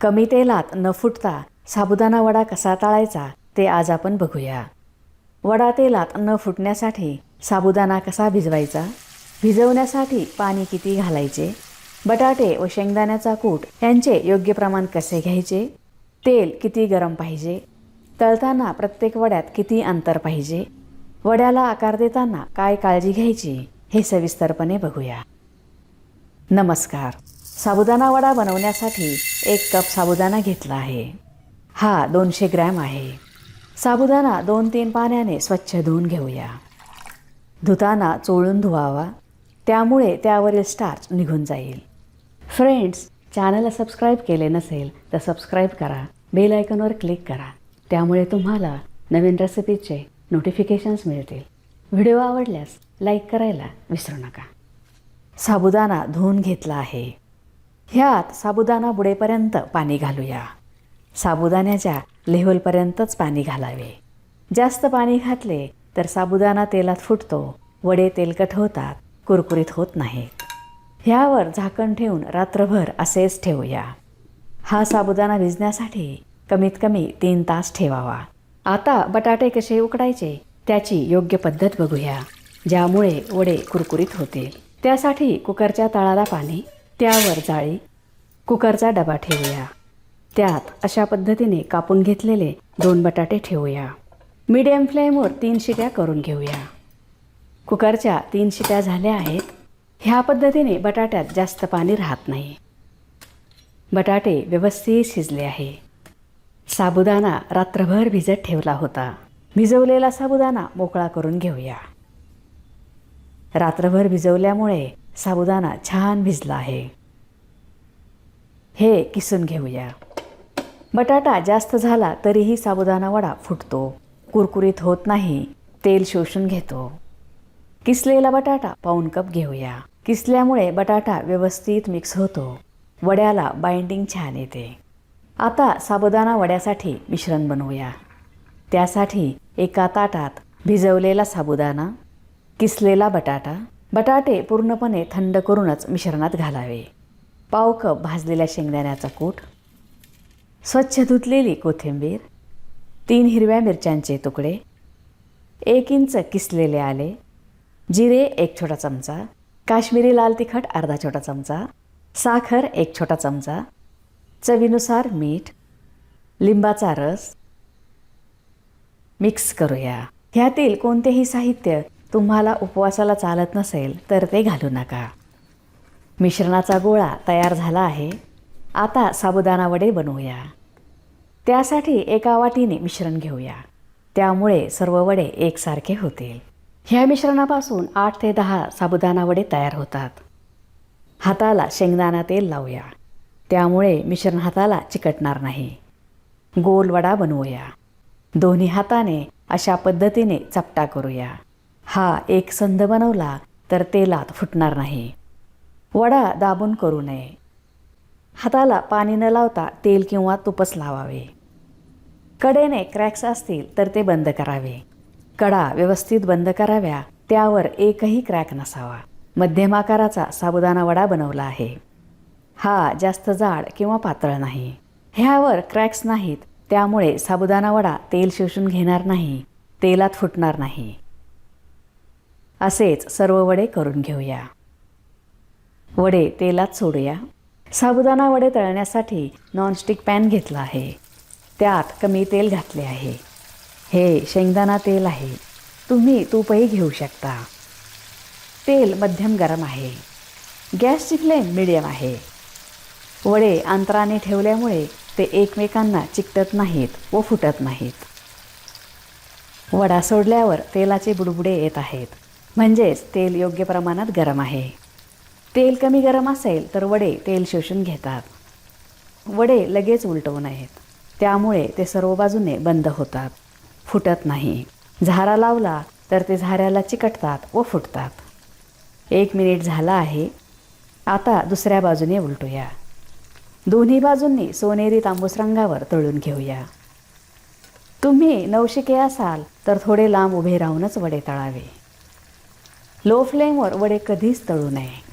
कमी तेलात न फुटता साबुदाणा वडा कसा तळायचा ते आज आपण बघूया. वडा तेलात न फुटण्यासाठी साबुदाणा कसा भिजवायचा? भिजवण्यासाठी पाणी किती घालायचे? बटाटे व शेंगदाण्याचा कूट यांचे योग्य प्रमाण कसे घ्यायचे? तेल किती गरम पाहिजे? तळताना प्रत्येक वड्यात किती अंतर पाहिजे? वड्याला आकार देताना काय काळजी घ्यायची हे सविस्तरपणे बघूया. नमस्कार. साबुदाणा वडा बनवण्यासाठी एक कप साबुदाणा घेतला आहे. हा दोनशे ग्रॅम आहे. साबुदाणा दोन तीन पाण्याने स्वच्छ धुवून घेऊया. धुताना चोळून धुवावा. त्यामुळे त्यावरील स्टार्च निघून जाईल. फ्रेंड्स चॅनलला सबस्क्राईब केले नसेल तर सबस्क्राईब करा. बेल आयकॉनवर क्लिक करा. त्यामुळे तुम्हाला नवीन रेसिपीचे नोटिफिकेशन्स मिळतील. व्हिडिओ आवडल्यास लाईक करायला विसरू नका. साबुदाणा धुवून घेतला आहे. ह्यात साबुदाणा बुडेपर्यंत पाणी घालूया. साबुदाण्याच्या लेव्हलपर्यंतच पाणी घालावे. जास्त पाणी घातले तर साबुदाणा तेलात फुटतो वडे तेलकट होतात कुरकुरीत होत नाहीत. ह्यावर झाकण ठेवून रात्रभर असेच ठेवूया. हा साबुदाणा भिजण्यासाठी कमीत कमी तीन तास ठेवावा. आता बटाटे कसे उकडायचे त्याची योग्य पद्धत बघूया ज्यामुळे वडे कुरकुरीत होतील. त्यासाठी कुकरच्या तळाला पाणी त्यावर जाळी कुकरचा डबा ठेवूया. त्यात अशा पद्धतीने कापून घेतलेले दोन बटाटे ठेवूया. मीडियम फ्लेमवर तीन शिट्या करून घेऊया. कुकरच्या तीन शिट्या झाल्या आहेत. ह्या पद्धतीने बटाट्यात जास्त पाणी राहत नाही. बटाटे व्यवस्थित शिजले आहे. साबुदाणा रात्रभर भिजत ठेवला होता. भिजवलेला साबुदाणा मोकळा करून घेऊया. रात्रभर भिजवल्यामुळे साबुदाणा छान भिजला आहे. हे किसून घेऊया. बटाटा जास्त झाला तरीही साबुदाणा वडा फुटतो. कुरकुरीत होत नाही तेल शोषून घेतो. किसलेला बटाटा पाऊन कप घेऊया. किसल्यामुळे बटाटा व्यवस्थित मिक्स होतो. वड्याला बाइंडिंग छान येते. आता साबुदाणा वड्यासाठी मिश्रण बनवूया. त्यासाठी एका ताटात भिजवलेला साबुदाणा किसलेला बटाटा बटाटे पूर्णपणे थंड करूनच मिश्रणात घालावे. पाव कप भाजलेल्या शेंगदाण्याचा कूट स्वच्छ धुतलेली कोथिंबीर तीन हिरव्या मिरच्यांचे तुकडे एक इंच किसलेले आले जिरे एक छोटा चमचा काश्मीरी लाल तिखट अर्धा छोटा चमचा साखर एक छोटा चमचा चवीनुसार मीठ लिंबाचा रस. मिक्स करूया. ह्यातील कोणतेही साहित्य तुम्हाला उपवासाला चालत नसेल तर ते घालू नका. मिश्रणाचा गोळा तयार झाला आहे. आता साबुदाणा वडे बनवूया. त्यासाठी एका वाटीने मिश्रण घेऊया. त्यामुळे सर्व वडे एकसारखे होतील. ह्या मिश्रणापासून आठ ते दहा साबुदाणा वडे तयार होतात. हाताला शेंगदाणा तेल लावूया. त्यामुळे मिश्रण हाताला चिकटणार नाही. गोल वडा बनवूया. दोन्ही हाताने अशा पद्धतीने चपटा करूया. हा एक संध बनवला तर तेलात फुटणार नाही. वडा दाबून करू नये. हाताला पाणी न लावता तेल किंवा तुपच लावावे. कडेने क्रॅक्स असतील तर ते बंद करावे. कडा व्यवस्थित बंद कराव्या त्यावर एकही क्रॅक नसावा. मध्यम आकाराचा साबुदाणा वडा बनवला आहे. हा जास्त जाड किंवा पातळ नाही. ह्यावर क्रॅक्स नाहीत त्यामुळे साबुदाणा वडा तेल शोषून घेणार नाही तेलात फुटणार नाही. असेच सर्व वडे करून घेऊया. वडे तेलात सोडूया. साबुदाणा वडे तळण्यासाठी नॉनस्टिक पॅन घेतला आहे. त्यात कमी तेल घातले आहे. हे शेंगदाणा तेल आहे. तुम्ही तूपही घेऊ शकता. तेल मध्यम गरम आहे. गॅसची फ्लेम मिडियम आहे. वडे अंतराने ठेवल्यामुळे ते एकमेकांना चिकटत नाहीत व फुटत नाहीत. वडा सोडल्यावर तेलाचे बुडबुडे येत आहेत. म्हणजेच तेल योग्य प्रमाणात गरम आहे. तेल कमी गरम असेल तर वडे तेल शोषून घेतात. वडे लगेच उलटवू नयेत त्यामुळे ते सर्व बाजूने बंद होतात. फुटत नाही. झारा लावला तर ते झाऱ्याला चिकटतात व फुटतात. एक मिनिट झाला आहे. आता दुसऱ्या बाजूने उलटूया. दोन्ही बाजूंनी सोनेरी तांबूस रंगावर तळून घेऊया. तुम्ही नवशिके असाल तर थोडे लांब उभे राहूनच वडे तळावे. लो फ्लेमवर वडे कधीच तळू नये.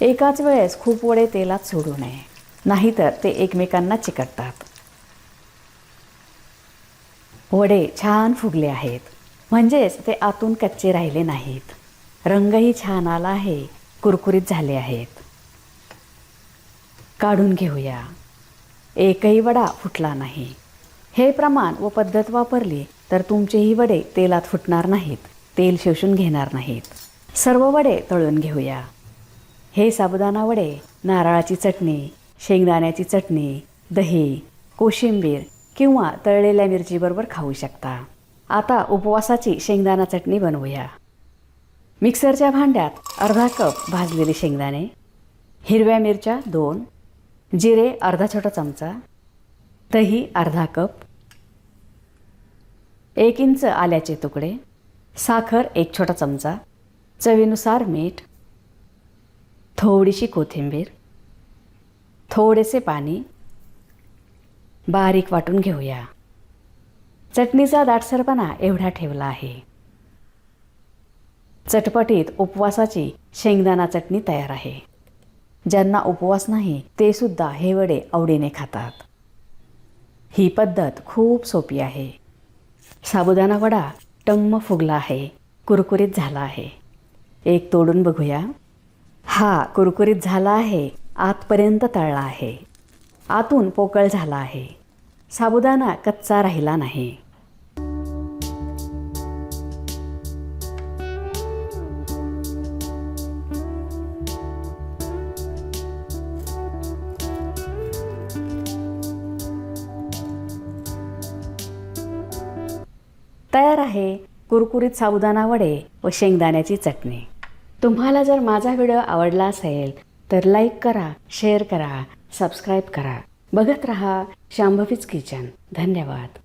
एकाच वेळेस खूप वडे तेलात सोडू नये. नाहीतर ते एकमेकांना चिकटतात. वडे छान फुगले आहेत. म्हणजेच ते आतून कच्चे राहिले नाहीत. रंगही छान आला आहे कुरकुरीत झाले आहेत. काढून घेऊया. एकही वडा फुटला नाही. हे प्रमाण व पद्धत वापरली तर तुमचेही वडे तेलात फुटणार नाहीत. तेल शोषून घेणार नाहीत. सर्व वडे तळून घेऊया. हे साबुदाणा वडे नारळाची चटणी शेंगदाण्याची चटणी दही कोशिंबीर किंवा तळलेल्या मिरचीबरोबर खाऊ शकता. आता उपवासाची शेंगदाणा चटणी बनवूया. मिक्सरच्या भांड्यात अर्धा कप भाजलेले शेंगदाणे हिरव्या मिरच्या दोन जिरे अर्धा छोटा चमचा दही अर्धा कप एक इंच आल्याचे तुकडे साखर एक छोटा चमचा चवीनुसार मीठ थोडीशी कोथिंबीर थोडेसे पाणी बारीक वाटून घेऊया. चटणीचा दाटसरपणा एवढा ठेवला आहे. चटपटीत उपवासाची शेंगदाणा चटणी तयार आहे. ज्यांना उपवास नाही ते सुद्धा हे वडे आवडीने खातात. ही पद्धत खूप सोपी आहे. साबुदाणा वडा टम्म फुगला आहे कुरकुरीत झाला आहे. एक तोडून बघूया. हा कुरकुरीत झाला आहे आतपर्यंत तळला आहे. आतून पोकळ झाला आहे. साबुदाणा कच्चा राहिला नाही. तयार आहे कुरकुरीत साबुदाणा वडे व शेंगदाण्याची चटणी. तुम्हाला जर माझा व्हिडिओ आवडला असेल तर लाईक करा शेअर करा सबस्क्राईब करा. बघत रहा शांभवीच किचन. धन्यवाद.